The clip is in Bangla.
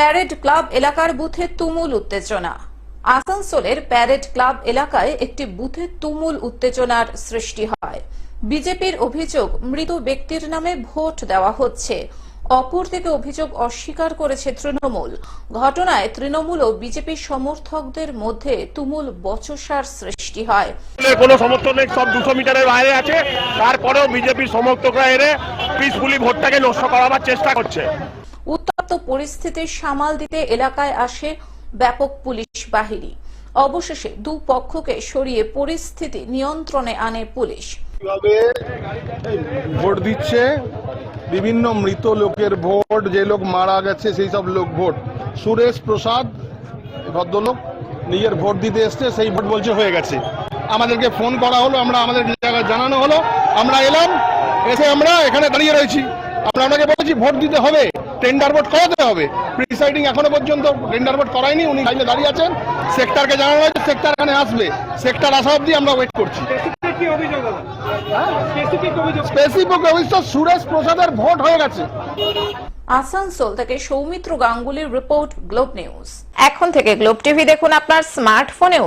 প্যারেড ক্লাব এলাকার বুথে তুমুল উত্তেজনা। আসানসোলের প্যারেড ক্লাব এলাকায় একটি বুথে তুমুল উত্তেজনার সৃষ্টি হয়। বিজেপির অভিযোগ, মৃত ব্যক্তির নামে ভোট দেওয়া হচ্ছে। অপরদিকে অভিযোগ অস্বীকার করেছে তৃণমূল। ঘটনায় তৃণমূল ও বিজেপি সমর্থকদের মধ্যে তুমুল বচসার সৃষ্টি হয়। কোনো সমর্থন নেই, সব দুশো মিটারের বাইরে আছে। তারপরেও বিজেপির সমর্থকরা এনে পিসফুলি ভোটটাকে নষ্ট করাবার চেষ্টা করছে। উত্তপ্ত পরিস্থিতি সামাল দিতে এলাকায় আসে ব্যাপক পুলিশ বাহিনী। অবশেষে দু পক্ষকে সরিয়ে পরিস্থিতি নিয়ন্ত্রণে আনে পুলিশ। ভোট দিচ্ছে? বিভিন্ন মৃত লোকের ভোট, যে লোক মারা গেছে, সেই সব লোক ভোট। সুরেশ প্রসাদ, ভদ্রলোক, নিজের ভোট দিতে এসছে, সেই ভোট বলছে হয়ে গেছে। আমাদেরকে ফোন করা হলো, আমরা আমাদের জানানো হলো, আমরা এলাম, এসে আমরা এখানে দাঁড়িয়ে রয়েছি। আমরা আপনাকে বলেছি ভোট দিতে হবে টেন্ডার ভোট করাতে হবে। প্রিসাইডিং এখনও পর্যন্ত টেন্ডার ভোট করায়নি উনি লাইনে দাঁড়িয়ে আছেন। সেক্টরকে জানানো হয়েছে সেক্টর এখানে আসবে। সেক্টর আসা অবধি আমরা ওয়েট করছি। স্পেসিফিক অভিযোগ দাদা স্পেসিফিক সুরেশ প্রসাদের ভোট হয়ে গেছে। আসানসোল থেকে সৌমিত্র গাঙ্গুলির রিপোর্ট গ্লোব নিউজ এখন থেকে গ্লোব টিভি দেখুন আপনার স্মার্টফোনেও